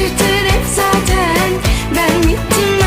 şaşırtır zaten. Ben gittim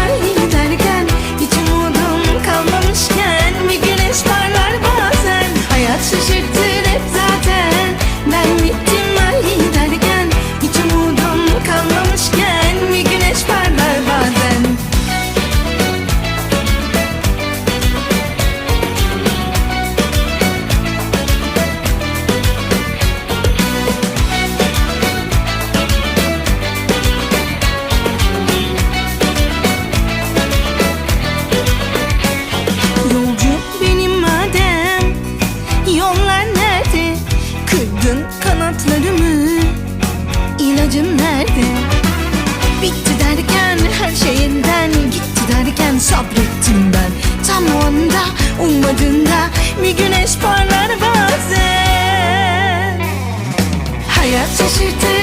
sabrettim ben. Tam o anda ummadığında bir güneş parlar bazen. Hayat şaşırtır.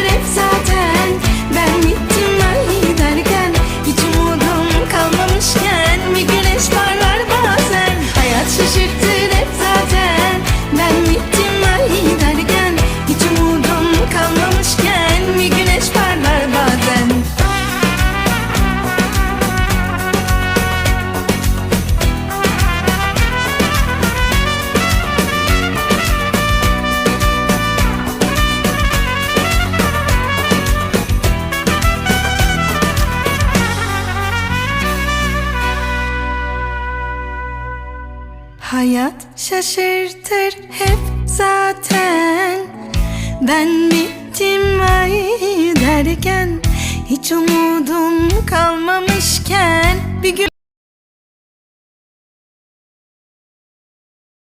Hayat şaşırtır hep zaten. Ben bittim ay derken Hiç umudum kalmamış ki.